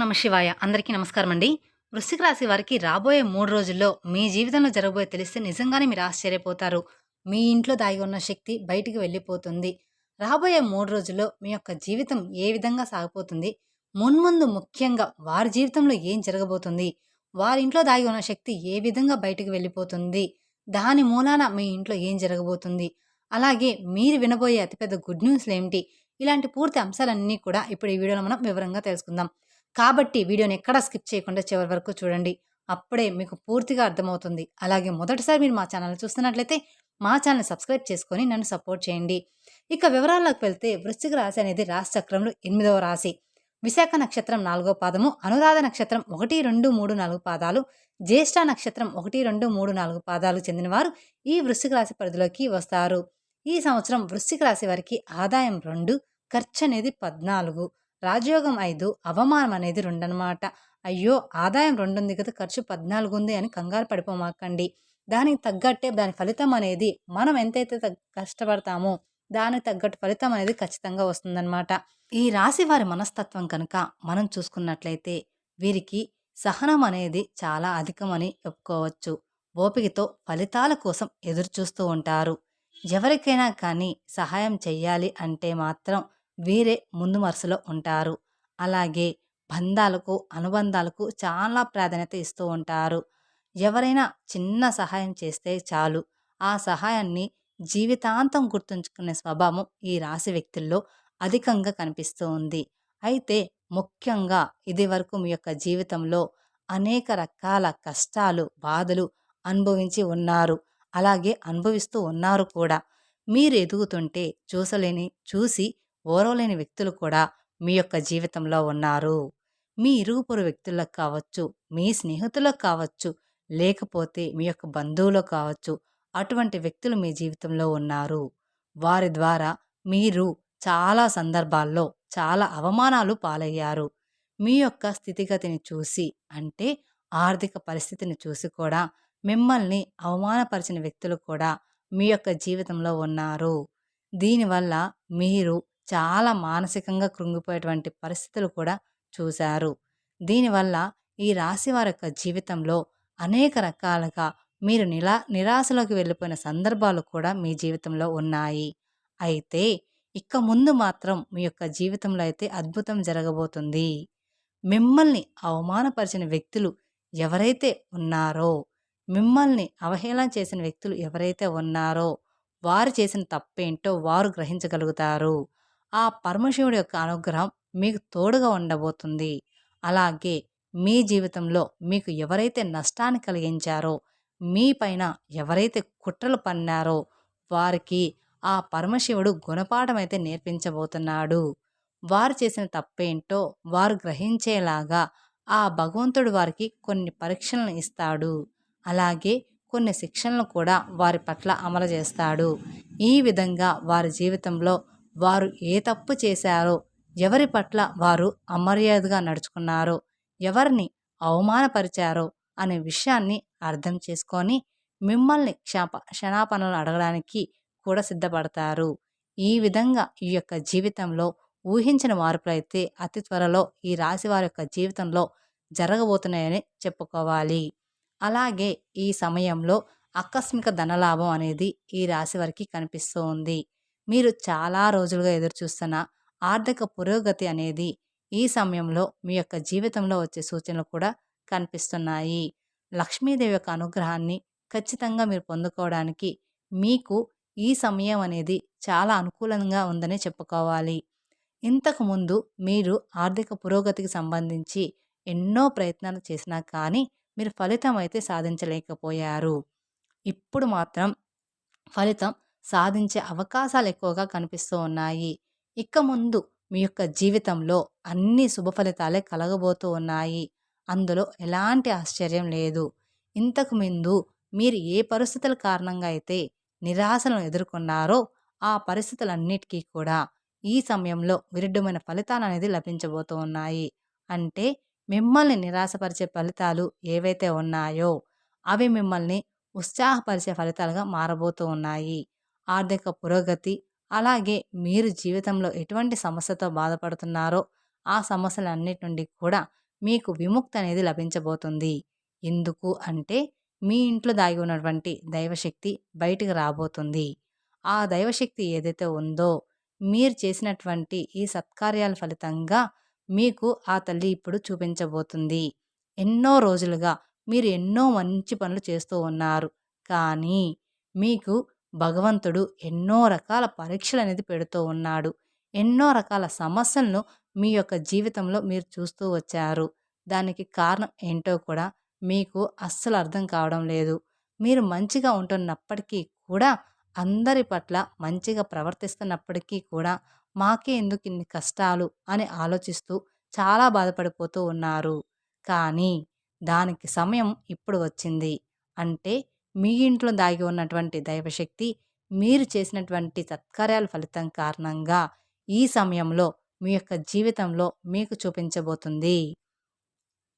నమ శివాయ. అందరికీ నమస్కారం అండి వృశ్చిక రాశి వారికి రాబోయే మూడు రోజుల్లో మీ జీవితంలో జరగబోయే తెలిస్తే నిజంగానే మీరు ఆశ్చర్యపోతారు. మీ ఇంట్లో దాగి ఉన్న శక్తి బయటికి వెళ్ళిపోతుంది. రాబోయే మూడు రోజుల్లో మీ యొక్క జీవితం ఏ విధంగా సాగిపోతుంది? మున్ముందు ముఖ్యంగా వారి జీవితంలో ఏం జరగబోతుంది? వారి ఇంట్లో దాగి ఉన్న శక్తి ఏ విధంగా బయటికి వెళ్ళిపోతుంది? దాని మూలాన మీ ఇంట్లో ఏం జరగబోతుంది? అలాగే మీరు వినబోయే అతిపెద్ద గుడ్ న్యూస్లు ఏమిటి? ఇలాంటి పూర్తి అంశాలన్నీ కూడా ఇప్పుడు ఈ వీడియోలో మనం వివరంగా తెలుసుకుందాం. కాబట్టి వీడియోని ఎక్కడా స్కిప్ చేయకుండా చివరి వరకు చూడండి. అప్పుడే మీకు పూర్తిగా అర్థమవుతుంది. అలాగే మొదటిసారి మీరు మా ఛానల్ చూస్తున్నట్లయితే మా ఛానల్ సబ్స్క్రైబ్ చేసుకొని నన్ను సపోర్ట్ చేయండి. ఇక వివరాల్లోకి వెళ్తే వృశ్చిక రాశి అనేది రాశి చక్రంలో ఎనిమిదవ రాశి. విశాఖ నక్షత్రం నాలుగో పాదము అనురాధ నక్షత్రం ఒకటి రెండు మూడు నాలుగు పాదాలు జ్యేష్ఠ నక్షత్రం ఒకటి రెండు మూడు నాలుగు పాదాలు చెందినవారు ఈ వృశ్చిక రాశి పరిధిలోకి వస్తారు. ఈ సంవత్సరం వృశ్చిక రాశి వారికి ఆదాయం రెండు ఖర్చు అనేది పద్నాలుగు. రాజయోగం ఐదు అవమానం అనేది రెండు అనమాట అయ్యో ఆదాయం రెండు ఉంది కదా ఖర్చు పద్నాలుగు ఉంది అని కంగారు పడిపోమాకండి. దానికి తగ్గట్టే దాని ఫలితం అనేది మనం ఎంతైతే కష్టపడతామో దానికి తగ్గట్టు ఫలితం అనేది ఖచ్చితంగా వస్తుందన్నమాట. ఈ రాశి వారి మనస్తత్వం కనుక మనం చూసుకున్నట్లయితే వీరికి సహనం అనేది చాలా అధికమని చెప్పుకోవచ్చు ఓపికతో ఫలితాల కోసం ఎదురు చూస్తూ ఉంటారు. ఎవరికైనా కానీ సహాయం చెయ్యాలి అంటే మాత్రం వీరే ముందు వరుసలో ఉంటారు. అలాగే బంధాలకు అనుబంధాలకు చాలా ప్రాధాన్యత ఇస్తూ ఉంటారు. ఎవరైనా చిన్న సహాయం చేస్తే చాలు. ఆ సహాయాన్ని జీవితాంతం గుర్తుంచుకునే స్వభావం ఈ రాశి వ్యక్తుల్లో అధికంగా కనిపిస్తూ ఉంది. అయితే ముఖ్యంగా ఇది వరకు మీ యొక్క జీవితంలో అనేక రకాల కష్టాలు బాధలు అనుభవించి ఉన్నారు. అలాగే అనుభవిస్తూ ఉన్నారు కూడా. మీరు ఎదుగుతుంటే చూసలేని చూసి ఓరవలేని వ్యక్తులు కూడా మీ యొక్క జీవితంలో ఉన్నారు. మీ ఇరుగుపొరు వ్యక్తులకు కావచ్చు మీ స్నేహితులకు కావచ్చు లేకపోతే మీ యొక్క బంధువులు కావచ్చు అటువంటి వ్యక్తులు మీ జీవితంలో ఉన్నారు. వారి ద్వారా మీరు చాలా సందర్భాల్లో చాలా అవమానాలు పాలయ్యారు. మీ యొక్క స్థితిగతిని చూసి అంటే ఆర్థిక పరిస్థితిని చూసి కూడా మిమ్మల్ని అవమానపరిచిన వ్యక్తులు కూడా మీ యొక్క జీవితంలో ఉన్నారు. దీనివల్ల మీరు చాలా మానసికంగా కృంగిపోయేటువంటి పరిస్థితులు కూడా చూశారు. దీనివల్ల ఈ రాశి వారి యొక్క జీవితంలో అనేక రకాలుగా మీరు నిలా నిరాశలోకి వెళ్ళిపోయిన సందర్భాలు కూడా మీ జీవితంలో ఉన్నాయి. అయితే ఇక ముందు మాత్రం మీ యొక్క జీవితంలో అయితే అద్భుతం జరగబోతుంది. మిమ్మల్ని అవమానపరిచిన వ్యక్తులు ఎవరైతే ఉన్నారో మిమ్మల్ని అవహేళన చేసిన వ్యక్తులు ఎవరైతే ఉన్నారో వారు చేసిన తప్పేంటో వారు గ్రహించగలుగుతారు. ఆ పరమశివుడి యొక్క అనుగ్రహం మీకు తోడుగా ఉండబోతుంది. అలాగే మీ జీవితంలో మీకు ఎవరైతే నష్టాన్ని కలిగించారో మీ పైన ఎవరైతే కుట్రలు పన్నారో వారికి ఆ పరమశివుడు గుణపాఠం అయితే నేర్పించబోతున్నాడు. వారు చేసిన తప్పేంటో వారు గ్రహించేలాగా ఆ భగవంతుడు వారికి కొన్ని పరీక్షలను ఇస్తాడు. అలాగే కొన్ని శిక్షలను కూడా వారి పట్ల అమలు చేస్తాడు. ఈ విధంగా వారి జీవితంలో వారు ఏ తప్పు చేశారో ఎవరి పట్ల వారు అమర్యాదగా నడుచుకున్నారో ఎవరిని అవమానపరిచారో అనే విషయాన్ని అర్థం చేసుకొని మిమ్మల్ని క్షాప క్షణాపణలు అడగడానికి కూడా సిద్ధపడతారు. ఈ విధంగా ఈ యొక్క జీవితంలో ఊహించిన మార్పులైతే అతి త్వరలో ఈ రాశి వారి యొక్క జీవితంలో జరగబోతున్నాయని చెప్పుకోవాలి. అలాగే ఈ సమయంలో ఆకస్మిక ధనలాభం అనేది ఈ రాశి వారికి కనిపిస్తూ ఉంది మీరు చాలా రోజులుగా ఎదురుచూస్తున్న ఆర్థిక పురోగతి అనేది ఈ సమయంలో మీ యొక్క జీవితంలో వచ్చే సూచనలు కూడా కనిపిస్తున్నాయి. లక్ష్మీదేవి యొక్క అనుగ్రహాన్ని ఖచ్చితంగా మీరు పొందుకోవడానికి మీకు ఈ సమయం అనేది చాలా అనుకూలంగా ఉందని చెప్పుకోవాలి. ఇంతకుముందు మీరు ఆర్థిక పురోగతికి సంబంధించి ఎన్నో ప్రయత్నాలు చేసినా కానీ మీరు ఫలితం అయితే సాధించలేకపోయారు. ఇప్పుడు మాత్రం ఫలితం సాధించే అవకాశాలు ఎక్కువగా కనిపిస్తూ ఉన్నాయి. ఇక ముందు మీ యొక్క జీవితంలో అన్ని శుభ ఫలితాలే కలగబోతూ ఉన్నాయి. అందులో ఎలాంటి ఆశ్చర్యం లేదు. ఇంతకు ముందు మీరు ఏ పరిస్థితుల కారణంగా అయితే నిరాశలను ఎదుర్కొన్నారో ఆ పరిస్థితులన్నిటికీ కూడా ఈ సమయంలో విరుద్ధమైన ఫలితాలు అనేది లభించబోతూ ఉన్నాయి. అంటే మిమ్మల్ని నిరాశపరిచే ఫలితాలు ఏవైతే ఉన్నాయో అవి మిమ్మల్ని ఉత్సాహపరిచే ఫలితాలుగా మారబోతూ ఉన్నాయి. ఆర్థిక పురోగతి అలాగే మీరు జీవితంలో ఎటువంటి సమస్యతో బాధపడుతున్నారో ఆ సమస్యలన్నిటి నుండి కూడా మీకు విముక్తి అనేది లభించబోతుంది. ఎందుకు అంటే మీ ఇంట్లో దాగి ఉన్నటువంటి దైవశక్తి బయటికి రాబోతుంది. ఆ దైవశక్తి ఏదైతే ఉందో మీరు చేసినటువంటి ఈ సత్కార్యాల ఫలితంగా మీకు ఆ తల్లి ఇప్పుడు చూపించబోతుంది. ఎన్నో రోజులుగా మీరు ఎన్నో మంచి పనులు చేస్తూ ఉన్నారు. కానీ మీకు భగవంతుడు ఎన్నో రకాల పరీక్షలు అనేది పెడుతూ ఉన్నాడు. ఎన్నో రకాల సమస్యలను మీ యొక్క జీవితంలో మీరు చూస్తూ వచ్చారు. దానికి కారణం ఏంటో కూడా మీకు అస్సలు అర్థం కావడం లేదు. మీరు మంచిగా ఉంటున్నప్పటికీ కూడా అందరి పట్ల మంచిగా ప్రవర్తిస్తున్నప్పటికీ కూడా మాకే ఎందుకు ఇన్ని కష్టాలు అని ఆలోచిస్తూ చాలా బాధపడిపోతూ ఉన్నారు. కానీ దానికి సమయం ఇప్పుడు వచ్చింది. అంటే మీ ఇంట్లో దాగి ఉన్నటువంటి దైవశక్తి మీరు చేసినటువంటి సత్కార్యాల ఫలితం కారణంగా ఈ సమయంలో మీ యొక్క జీవితంలో మీకు చూపించబోతుంది.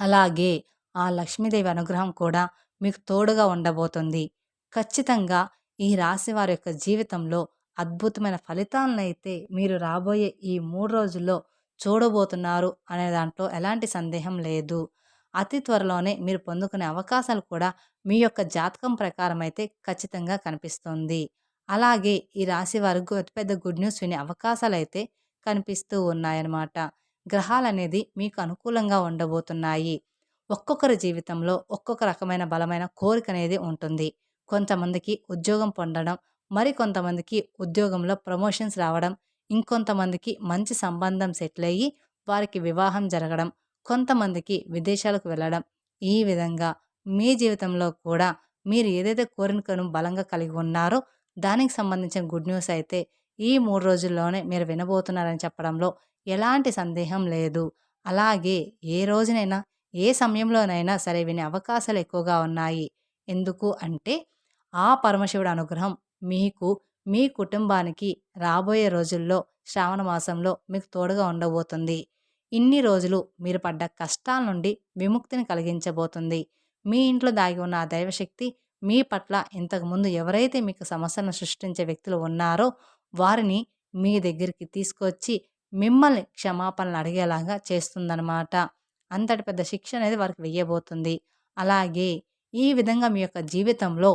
అలాగే ఆ లక్ష్మీదేవి అనుగ్రహం కూడా మీకు తోడుగా ఉండబోతుంది. ఖచ్చితంగా ఈ రాశి వారి యొక్క జీవితంలో అద్భుతమైన ఫలితాలను అయితే మీరు రాబోయే ఈ మూడు రోజుల్లో చూడబోతున్నారు అనే దాంట్లో ఎలాంటి సందేహం లేదు. అతి త్వరలోనే మీరు పొందుకునే అవకాశాలు కూడా మీ యొక్క జాతకం ప్రకారం అయితే ఖచ్చితంగా కనిపిస్తుంది. అలాగే ఈ రాశి వారికి అతిపెద్ద గుడ్ న్యూస్ వినే అవకాశాలు అయితే కనిపిస్తూ ఉన్నాయన్నమాట. గ్రహాలు అనేది మీకు అనుకూలంగా ఉండబోతున్నాయి. ఒక్కొక్కరి జీవితంలో ఒక్కొక్క రకమైన బలమైన కోరిక అనేది ఉంటుంది. కొంతమందికి ఉద్యోగం పొందడం మరి కొంతమందికి ఉద్యోగంలో ప్రమోషన్స్ రావడం ఇంకొంతమందికి మంచి సంబంధం సెటిల్ అయ్యి వారికి వివాహం జరగడం కొంతమందికి విదేశాలకు వెళ్ళడం ఈ విధంగా మీ జీవితంలో కూడా మీరు ఏదైతే కోరికను బలంగా కలిగి ఉన్నారో దానికి సంబంధించిన గుడ్ న్యూస్ అయితే ఈ మూడు రోజుల్లోనే మీరు వినబోతున్నారని చెప్పడంలో ఎలాంటి సందేహం లేదు. అలాగే ఏ రోజునైనా ఏ సమయంలోనైనా సరే వినే అవకాశాలు ఎక్కువగా ఉన్నాయి. ఎందుకు అంటే ఆ పరమశివుడు అనుగ్రహం మీకు మీ కుటుంబానికి రాబోయే రోజుల్లో శ్రావణ మాసంలో మీకు తోడుగా ఉండబోతుంది. ఇన్ని రోజులు మీరు పడ్డ కష్టాల నుండి విముక్తిని కలిగించబోతుంది. మీ ఇంట్లో దాగి ఉన్న ఆ దైవశక్తి మీ పట్ల ఇంతకుముందు ఎవరైతే మీకు సమస్యలను సృష్టించే వ్యక్తులు ఉన్నారో వారిని మీ దగ్గరికి తీసుకొచ్చి మిమ్మల్ని క్షమాపణలు అడిగేలాగా చేస్తుందన్నమాట. అంతటి పెద్ద శిక్ష అనేది వారికి వెయ్యబోతుంది. అలాగే ఈ విధంగా మీ యొక్క జీవితంలో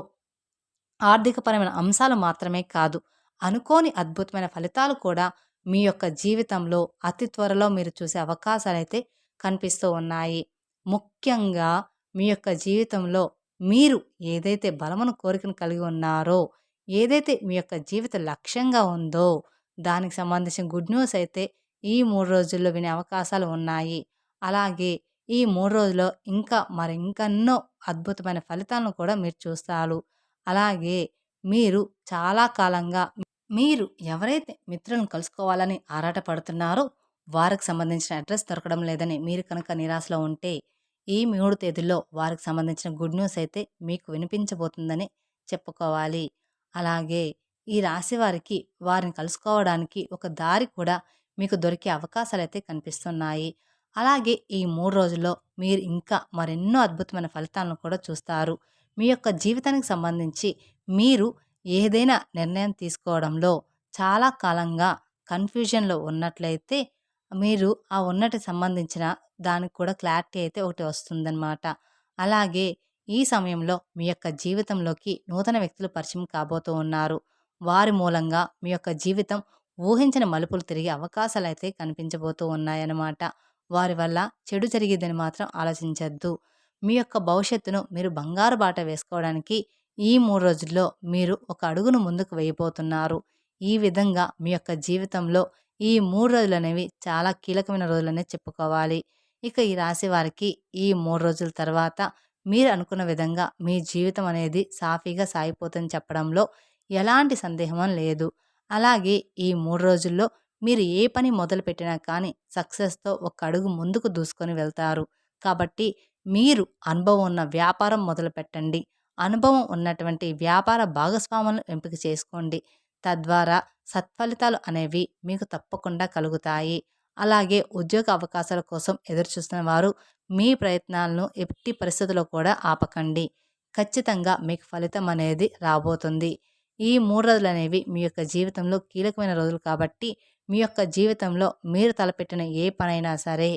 ఆర్థికపరమైన అంశాలు మాత్రమే కాదు అనుకోని అద్భుతమైన ఫలితాలు కూడా మీ యొక్క జీవితంలో అతి త్వరలో మీరు చూసే అవకాశాలు అయితే కనిపిస్తూ ఉన్నాయి. ముఖ్యంగా మీ యొక్క జీవితంలో మీరు ఏదైతే బలమును కోరికను కలిగి ఉన్నారో ఏదైతే మీ యొక్క జీవిత లక్ష్యంగా ఉందో దానికి సంబంధించిన గుడ్ న్యూస్ అయితే ఈ మూడు రోజుల్లో వినే అవకాశాలు ఉన్నాయి. అలాగే ఈ మూడు రోజుల్లో ఇంకా మరి ఇంకెన్నో అద్భుతమైన ఫలితాలను కూడా మీరు చూస్తారు. అలాగే మీరు చాలా కాలంగా మీరు ఎవరైతే మిత్రులను కలుసుకోవాలని ఆరాటపడుతున్నారో వారికి సంబంధించిన అడ్రస్ దొరకడం లేదని మీరు కనుక నిరాశలో ఉంటే ఈ మూడు తేదీల్లో వారికి సంబంధించిన గుడ్ న్యూస్ అయితే మీకు వినిపించబోతుందని చెప్పుకోవాలి. అలాగే ఈ రాశి వారికి వారిని కలుసుకోవడానికి ఒక దారి కూడా మీకు దొరికే అవకాశాలు అయితే కనిపిస్తున్నాయి. అలాగే ఈ మూడు రోజుల్లో మీరు ఇంకా మరెన్నో అద్భుతమైన ఫలితాలను కూడా చూస్తారు. మీ యొక్క జీవితానికి సంబంధించి మీరు ఏదైనా నిర్ణయం తీసుకోవడంలో చాలా కాలంగా కన్ఫ్యూజన్లో ఉన్నట్లయితే మీరు ఆ ఉన్నటి సంబంధించిన దానికి కూడా క్లారిటీ అయితే ఒకటి వస్తుందన్నమాట. అలాగే ఈ సమయంలో మీ యొక్క జీవితంలోకి నూతన వ్యక్తులు పరిచయం కాబోతూ ఉన్నారు. వారి మూలంగా మీ యొక్క జీవితం ఊహించిన మలుపులు తిరిగే అవకాశాలు అయితే కనిపించబోతూ ఉన్నాయన్నమాట. వారి వల్ల చెడు జరిగేదని మాత్రం ఆలోచించద్దు. మీ యొక్క భవిష్యత్తును మీరు బంగారు బాట వేసుకోవడానికి ఈ మూడు రోజుల్లో మీరు ఒక అడుగును ముందుకు వేయబోతున్నారు. ఈ విధంగా మీ యొక్క జీవితంలో ఈ మూడు రోజులు అనేవి చాలా కీలకమైన రోజులనే చెప్పుకోవాలి. ఇక ఈ రాశి వారికి ఈ మూడు రోజుల తర్వాత మీరు అనుకున్న విధంగా మీ జీవితం అనేది సాఫీగా సాగిపోతుంది చెప్పడంలో ఎలాంటి సందేహం లేదు. అలాగే ఈ మూడు రోజుల్లో మీరు ఏ పని మొదలుపెట్టినా కానీ సక్సెస్తో ఒక అడుగు ముందుకు దూసుకొని వెళ్తారు. కాబట్టి మీరు అనుభవం ఉన్న వ్యాపారం మొదలు పెట్టండి. అనుభవం ఉన్నటువంటి వ్యాపార భాగస్వాములను ఎంపిక చేసుకోండి. తద్వారా సత్ఫలితాలు అనేవి మీకు తప్పకుండా కలుగుతాయి. అలాగే ఉద్యోగ అవకాశాల కోసం ఎదురుచూస్తున్న వారు మీ ప్రయత్నాలను ఎట్టి పరిస్థితుల్లో కూడా ఆపకండి. ఖచ్చితంగా మీకు ఫలితం అనేది రాబోతుంది. ఈ మూడు రోజులు అనేవి మీ యొక్క జీవితంలో కీలకమైన రోజులు కాబట్టి మీ యొక్క జీవితంలో మీరు తలపెట్టిన ఏ పనైనా సరే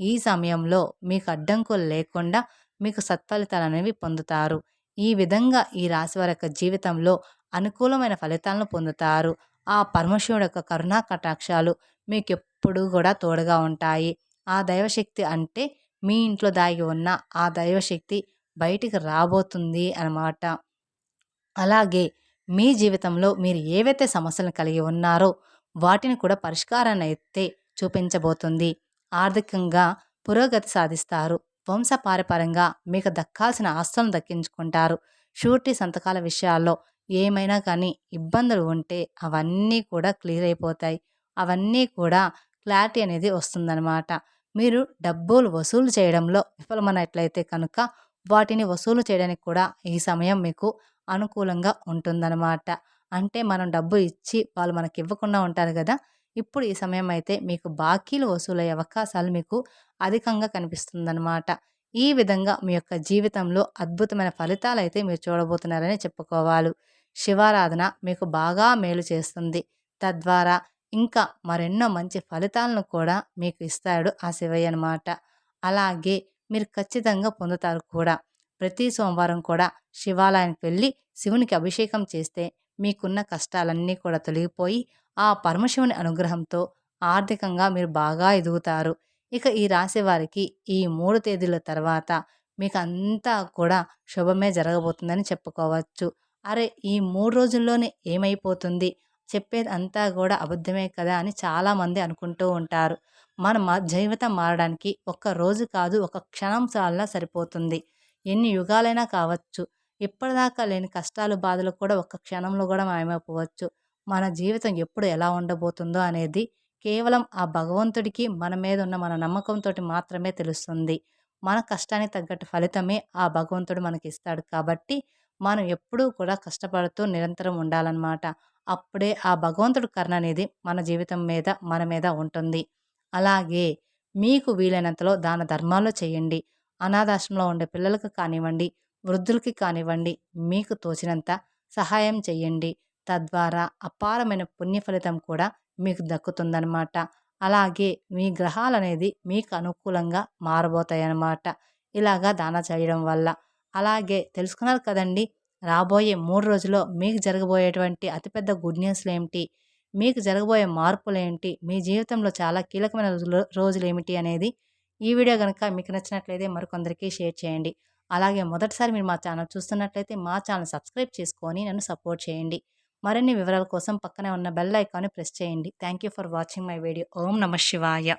ఈ సమయంలో మీకు అడ్డంకులు లేకుండా మీకు సత్ఫలితాలు అనేవి పొందుతారు. ఈ విధంగా ఈ రాశి వారి యొక్క జీవితంలో అనుకూలమైన ఫలితాలను పొందుతారు. ఆ పరమశివుడు యొక్క కరుణా కటాక్షాలు మీకు ఎప్పుడూ కూడా తోడుగా ఉంటాయి. ఆ దైవశక్తి అంటే మీ ఇంట్లో దాగి ఉన్న ఆ దైవశక్తి బయటికి రాబోతుంది అన్నమాట. అలాగే మీ జీవితంలో మీరు ఏవైతే సమస్యలను కలిగి ఉన్నారో వాటిని కూడా పరిష్కారాన్ని అయితే చూపించబోతుంది. ఆర్థికంగా పురోగతి సాధిస్తారు. వంశపారపరంగా మీకు దక్కాల్సిన ఆస్తులను దక్కించుకుంటారు. షూరిటీ సంతకాల విషయాల్లో ఏమైనా కానీ ఇబ్బందులు ఉంటే అవన్నీ కూడా క్లియర్ అయిపోతాయి. అవన్నీ కూడా క్లారిటీ అనేది వస్తుందన్నమాట. మీరు డబ్బులు వసూలు చేయడంలో విఫలమైనట్లయితే కనుక వాటిని వసూలు చేయడానికి కూడా ఈ సమయం మీకు అనుకూలంగా ఉంటుందన్నమాట. అంటే మనం డబ్బు ఇచ్చి వాళ్ళు మనకి ఇవ్వకుండా ఉంటారు కదా ఇప్పుడు ఈ సమయం అయితే మీకు బాకీలు వసూలయ్యే అవకాశాలు మీకు అధికంగా కనిపిస్తుందన్నమాట. ఈ విధంగా మీ యొక్క జీవితంలో అద్భుతమైన ఫలితాలు అయితే మీరు చూడబోతున్నారని చెప్పుకోవాలి. శివారాధన మీకు బాగా మేలు చేస్తుంది. తద్వారా ఇంకా మరెన్నో మంచి ఫలితాలను కూడా మీకు ఇస్తాడు ఆ శివయ్య అనమాట అలాగే మీరు ఖచ్చితంగా పొందుతారు కూడా. ప్రతి సోమవారం కూడా శివాలయానికి వెళ్ళి శివునికి అభిషేకం చేస్తే మీకున్న కష్టాలన్నీ కూడా తొలగిపోయి ఆ పరమశివుని అనుగ్రహంతో ఆర్థికంగా మీరు బాగా ఎదుగుతారు. ఇక ఈ రాశి వారికి ఈ మూడు తేదీల తర్వాత మీకు అంతా కూడా శుభమే జరగబోతుందని చెప్పుకోవచ్చు. అరే ఈ మూడు రోజుల్లోనే ఏమైపోతుంది? చెప్పేది అంతా కూడా అబద్ధమే కదా అని చాలామంది అనుకుంటూ ఉంటారు. మన మా జీవితం మారడానికి ఒక్క రోజు కాదు ఒక క్షణం చాలా సరిపోతుంది. ఎన్ని యుగాలైనా కావచ్చు ఇప్పటిదాకా లేని కష్టాలు బాధలు కూడా ఒక్క క్షణంలో కూడా మాయమైపోవచ్చు. మన జీవితం ఎప్పుడు ఎలా ఉండబోతుందో అనేది కేవలం ఆ భగవంతుడికి మన మీద ఉన్న మన నమ్మకంతో మాత్రమే తెలుస్తుంది. మన కష్టానికి తగ్గట్టు ఫలితమే ఆ భగవంతుడు మనకి ఇస్తాడు కాబట్టి మనం ఎప్పుడూ కూడా కష్టపడుతూ నిరంతరం ఉండాలన్నమాట. అప్పుడే ఆ భగవంతుడు కర్ణ అనేది మన జీవితం మీద మన మీద ఉంటుంది. అలాగే మీకు వీలైనంతలో దాన ధర్మాలు చేయండి. అనాథాశ్రమంలో ఉండే పిల్లలకు కానివ్వండి వృద్ధులకి కానివ్వండి మీకు తోచినంత సహాయం చేయండి తద్వారా అపారమైన పుణ్య ఫలితం కూడా మీకు దక్కుతుందనమాట అలాగే మీ గ్రహాలు అనేది మీకు అనుకూలంగా మారబోతాయన్నమాట. ఇలాగా దాన చేయడం వల్ల. అలాగే తెలుసుకున్నారు కదండి రాబోయే మూడు రోజుల్లో మీకు జరగబోయేటువంటి అతిపెద్ద గుడ్ న్యూస్లు ఏమిటి మీకు జరగబోయే మార్పులు ఏంటి మీ జీవితంలో చాలా కీలకమైన రోజులు రోజులు ఏమిటి అనేది ఈ వీడియో కనుక మీకు నచ్చినట్లయితే మరికొందరికి షేర్ చేయండి. అలాగే మొదటిసారి మీరు మా ఛానల్ చూస్తున్నట్లయితే మా ఛానల్ సబ్స్క్రైబ్ చేసుకొని నన్ను సపోర్ట్ చేయండి. మరిన్ని వివరాల కోసం పక్కనే ఉన్న బెల్ ఐకాన్ని ప్రెస్ చేయండి. Thank you for watching my video. ఓం నమ శివాయ.